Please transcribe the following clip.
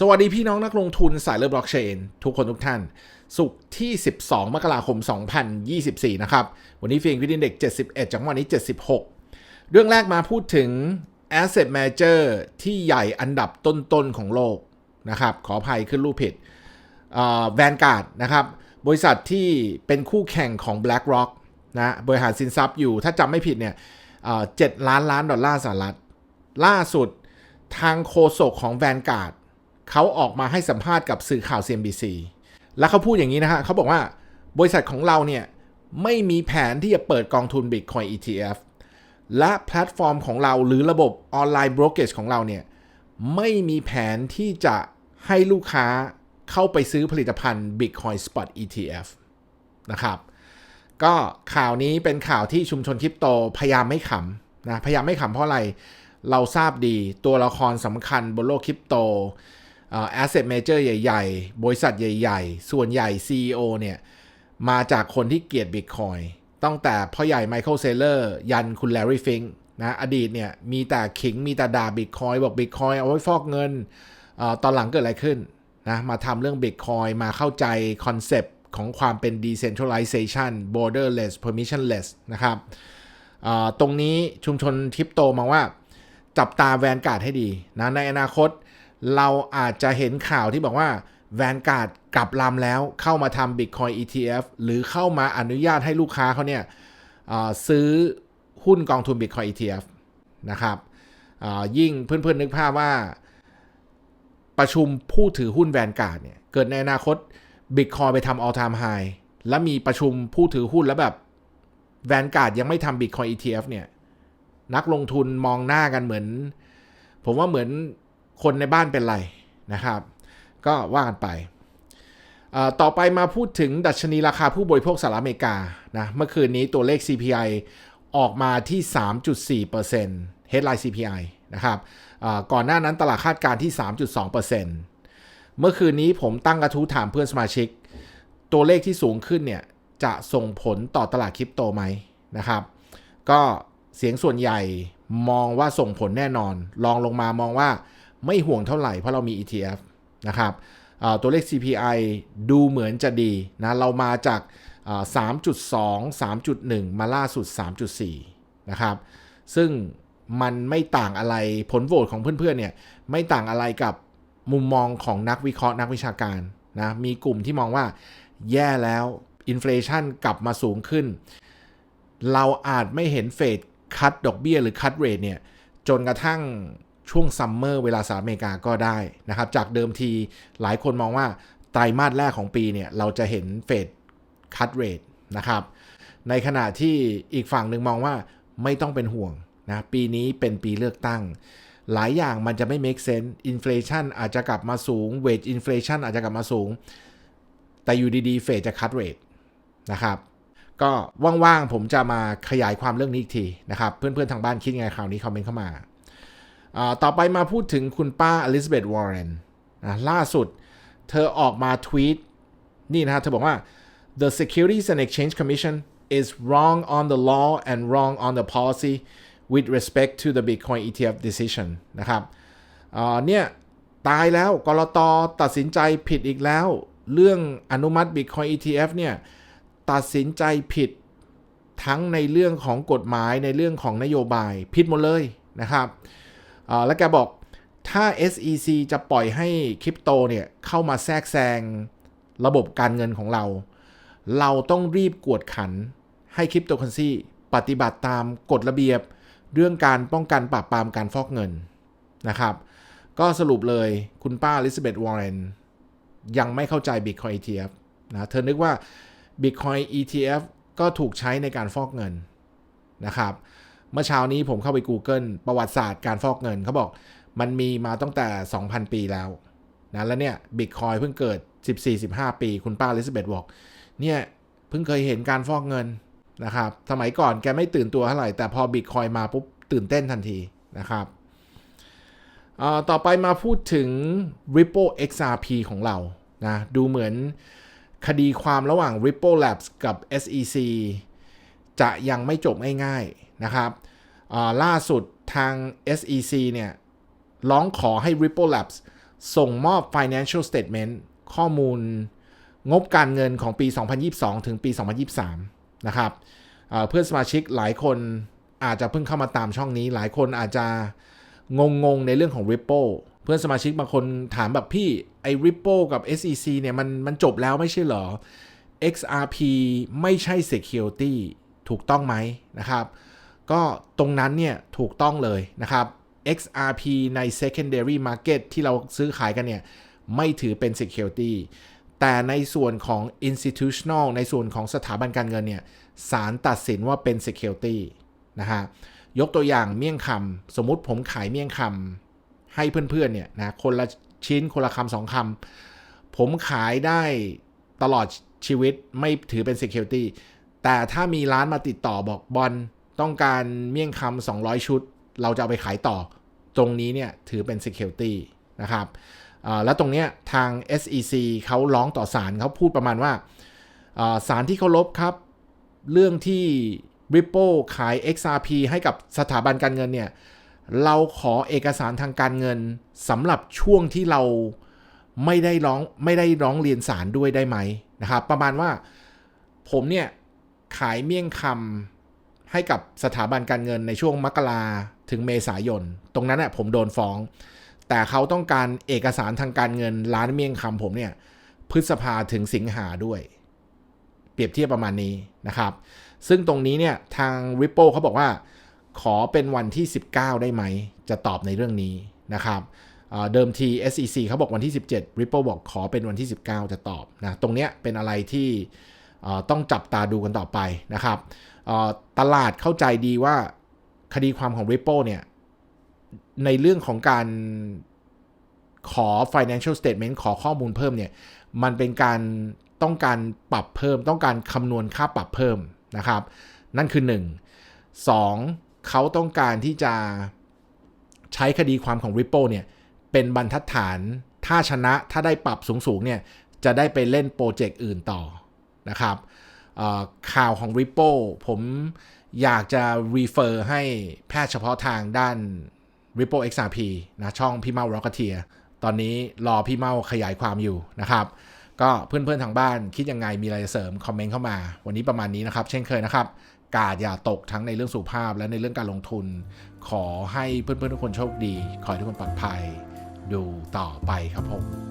สวัสดีพี่น้องนักลงทุนสายเลือดบล็อกเชนทุกคนทุกท่าน สุกร์ที่ 12 มกราคม 2024 นะครับ วันนี้เฟียงวิดินเด็ก 71จังหวะนี้ 76 เรื่องแรกมาพูดถึง Asset Manager ที่ใหญ่อันดับต้นๆ ของโลกนะครับ ขออภัยขึ้นรูปผิดแวนการ์ดนะครับ บริษัทที่เป็นคู่แข่งของ BlackRock นะบริหารสินทรัพย์อยู่ถ้าจำไม่ผิดเนี่ยเจ็ดล้านล้านดอลลาร์สหรัฐ ล่าสุดทางโฆษกของแวนการ์ด เขาออกมาให้สัมภาษณ์กับสื่อข่าว CNBC แล้วเขาพูดอย่างนี้นะฮะเขาบอกว่าบริษัทของเราเนี่ยไม่มีแผนที่จะเปิดกองทุน Bitcoin ETF และแพลตฟอร์มของเราหรือระบบออนไลน์บรกเกจของเราเนี่ยไม่มีแผนที่จะให้ลูกค้าเข้าไปซื้อผลิตภัณฑ์ Bitcoin Spot ETF นะครับก็ข่าวนี้เป็นข่าวที่ชุมชนคริปโตพยายามไม่ขำนะพยายามไม่ขำเพราะอะไร เราทราบดีตัวละครสำคัญบนโลกคริปโต แอสเซทเมเจอร์ใหญ่ ๆ บริษัทใหญ่ ๆ ส่วนใหญ่ CEO เนี่ย มาจากคนที่เกลียดบิตคอยตั้งแต่พ่อใหญ่ไมเคิลเซเลอร์ยันคุณแลรี่ฟิงนะอดีตเนี่ย มีแต่ขิงมีแต่ด่าบิตคอยบอกบิตคอยเอาไว้ฟอกเงินอตอนหลังเกิดอะไรขึ้นนะมาทำเรื่องบิตคอยมาเข้าใจคอนเซปต์ของความเป็น decentralization borderless permissionless นะครับตรงนี้ชุมชนทิปโตมาว่าจับตาแวนการ์ดให้ดีนะในอนาคต เราอาจจะเห็นข่าวที่บอกว่าแวนการ์ดกลับลำแล้วเข้ามาทำ Bitcoin ETF หรือเข้ามาอนุญาตให้ลูกค้าเขาเนี่ยซื้อหุ้นกองทุน Bitcoin ETF นะครับยิ่งเพื่อนๆนึกภาพว่าประชุมผู้ถือหุ้นแวนการ์ดเนี่ย เกิดในอนาคต Bitcoin ไปทำ all time high แล้วมีประชุมผู้ถือหุ้นแล้วแบบแวนการ์ดยังไม่ทำ Bitcoin ETF เนี่ย นักลงทุนมองหน้ากันเหมือน ผมว่าเหมือน คนในบ้านเป็นไรนะครับ ก็ว่ากันไปต่อไปมาพูดถึงดัชนีราคาผู้บริโภคสหรัฐอเมริกานะเมื่อคืนนี้ตัวเลข CPI ออกมาที่ 3.4% headline CPI นะครับก่อนหน้านั้นตลาดคาดการที่ 3.2%เมื่อคืนนี้ผมตั้งกระทู้ถามเพื่อนสมาชิก ตัวเลขที่สูงขึ้นเนี่ย จะส่งผลต่อตลาดคริปโตไหมนะครับ ก็เสียงส่วนใหญ่มองว่าส่งผลแน่นอน ลองลงมามองว่า ไม่ห่วงเท่าไหร่เพราะเรามี ETF นะครับตัวเลข CPI ดูเหมือนจะดีนะเรามาจาก 3.2 3.1 มาล่าสุด 3.4 นะครับ ซึ่งมันไม่ต่างอะไรผลโหวตของเพื่อนๆเนี่ยไม่ต่างอะไรกับมุมมองของนักวิเคราะห์นักวิชาการนะมีกลุ่มที่มองว่าแย่แล้วอินฟลชันกลับมาสูงขึ้น เราอาจไม่เห็นเฟดคัดดอกเบี้ยหรือคัดเรทเนี่ยจนกระทั่ง ช่วงซัมเมอร์เวลาสหรัฐอเมริกาก็ได้นะครับ จากเดิมทีหลายคนมองว่าไตรมาสแรกของปีเนี่ย เราจะเห็นเฟดคัตเรทนะครับ ในขณะที่อีกฝั่งหนึ่งมองว่าไม่ต้องเป็นห่วงนะปีนี้เป็นปีเลือกตั้ง หลายอย่างมันจะไม่ make sense อินฟลชันอาจจะกลับมาสูง wage inflation อาจจะกลับมาสูง แต่อยู่ดีๆเฟดจะคัตเรทนะครับก็ว่างๆผมจะมาขยายความเรื่องนี้อีกทีนะครับ เพื่อนๆทางบ้านคิดยังไงคราวนี้คอมเมนต์เข้ามา ต่อไปมาพูดถึงคุณป้าอลิซาเบธวอร์เรนล่าสุดเธอออกมาทวีตนี่นะฮะเธอบอกว่า the Securities and Exchange Commission is wrong on the law and wrong on the policy with respect to the Bitcoin ETF decision นะครับเนี่ยตายแล้วกรตตัดสินใจผิดอีกแล้ว เรื่องอนุมัติ Bitcoin ETF เนี่ยตัดสินใจผิดทั้งในเรื่องของกฎหมายในเรื่องของนโยบายผิดหมดเลยนะครับ แล้วแกบอกถ้า SEC จะปล่อยให้คริปโตเนี่ยเข้ามาแทรกแซงระบบการเงินของเรา เราต้องรีบกวดขันให้คริปโตเคอเรนซีปฏิบัติตามกฎระเบียบ เรื่องการป้องกันปราบปรามการฟอกเงินนะครับ ก็สรุปเลยคุณป้าลิซาเบธวอร์เรนยังไม่เข้าใจ Bitcoin ETF นะเธอนึกว่า Bitcoin ETF ก็ถูกใช้ในการฟอกเงินนะครับ เมื่อเช้านี้ผมเข้าไป Google ประวัติศาสตร์การฟอกเงินเขาบอกมันมีมาตั้งแต่ 2,000 ปีแล้วนะแล้วเนี่ยบิตคอยเพิ่งเกิด 14-15 ปี คุณป้าลิซเบธบอกเนี่ยเพิ่งเคยเห็นการฟอกเงินนะครับสมัยก่อนแกไม่ตื่นตัวเท่าไหร่ แต่พอบิตคอยมาปุ๊บตื่นเต้นทันทีนะครับต่อไปมาพูดถึง Ripple XRP ของเรานะดูเหมือนคดีความระหว่าง Ripple Labs กับ SEC จะยังไม่จบง่าย นะครับล่าสุดทาง SEC เนี่ยร้องขอให้ Ripple Labs ส่งมอบ financial statement ข้อมูลงบการเงินของปี 2022 ถึงปี 2023 นะครับเพื่อนสมาชิกหลายคนอาจจะเพิ่งเข้ามาตามช่องนี้ หลายคนอาจจะงงงๆในเรื่องของ Ripple เพื่อนสมาชิกบางคนถามแบบพี่ไอ้ Ripple กับ SEC เนี่ยมันมันจบแล้วไม่ใช่เหรอ XRP ไม่ใช่ security ถูกต้องไหมนะครับ ก็ตรงนั้นเนี่ยถูกต้องเลยนะครับ XRP ใน secondary market ที่เราซื้อขายกันเนี่ย ไม่ถือเป็น security แต่ในส่วนของ institutional ในส่วนของสถาบันการเงินเนี่ยศาลตัดสินว่าเป็น security นะฮะ ยกตัวอย่างเมี่ยงคำสมมุติผมขายเมี่ยงคำให้เพื่อนๆเนี่ยนะคนละชิ้นคนละคำสองคำผมขายได้ตลอดชีวิตไม่ถือเป็น security แต่ถ้ามีร้านมาติดต่อบอกบอล ต้องการเมี่ยงคำ200 ชุด เราจะเอาไปขายต่อ ตรงนี้เนี่ยถือเป็น security นะครับแล้วตรงเนี้ยทาง SEC เขาร้องต่อศาลเขาพูดประมาณว่าอ่าศาลที่เคารพครับ เรื่องที่ Ripple ขาย XRP ให้กับสถาบันการเงินเนี่ยเราขอเอกสารทางการเงินสำหรับช่วงที่เราไม่ได้ร้องไม่ได้ร้องเรียนศาลด้วยได้ไหมนะครับ ประมาณว่าผมเนี่ยขายเมี่ยงคำ ให้กับสถาบันการเงินในช่วงมกราถึงเมษายน ตรงนั้นน่ะผมโดนฟ้อง แต่เขาต้องการเอกสารทางการเงินร้านเมี่ยงคำผมเนี่ยพฤษภาถึงสิงหาด้วย เปรียบเทียบประมาณนี้นะครับ ซึ่งตรงนี้เนี่ยทาง Ripple เขาบอกว่า ขอเป็นวันที่ 19 ได้ไหม จะตอบในเรื่องนี้นะครับเดิมที SEC เขาบอกวันที่ 17 Ripple บอกขอเป็นวันที่ 19 จะตอบนะ ตรงเนี้ยเป็นอะไรที่ต้องจับตาดูกันต่อไปนะครับ ตลาดเข้าใจดีว่าคดีความของ Ripple เนี่ย ในเรื่องของการขอ financial statement ขอข้อมูลเพิ่มเนี่ย มันเป็นการต้องการปรับเพิ่ม ต้องการคำนวณค่าปรับเพิ่มนะครับ นั่นคือ 1 2 เขาต้องการที่จะใช้คดีความของ Ripple เนี่ย เป็นบรรทัดฐาน ถ้าชนะถ้าได้ปรับสูงๆเนี่ย จะได้ไปเล่นโปรเจกต์อื่นต่อนะครับ ข่าวของ Ripple ผมอยากจะ refer ให้แพทย์เฉพาะทางด้าน Ripple XRP นะช่องพี่เมา Rocketeer ตอนนี้รอพี่เมาขยายความอยู่นะครับ ก็เพื่อนๆทางบ้านคิดยังไงมีอะไรเสริม คอมเมนต์เข้ามา วันนี้ประมาณนี้นะครับ เช่นเคยนะครับ กาดอย่าตกทั้งในเรื่องสุขภาพและในเรื่องการลงทุน ขอให้เพื่อนๆทุกคนโชคดี ขอให้ทุกคนปลอดภัย ดูต่อไปครับผม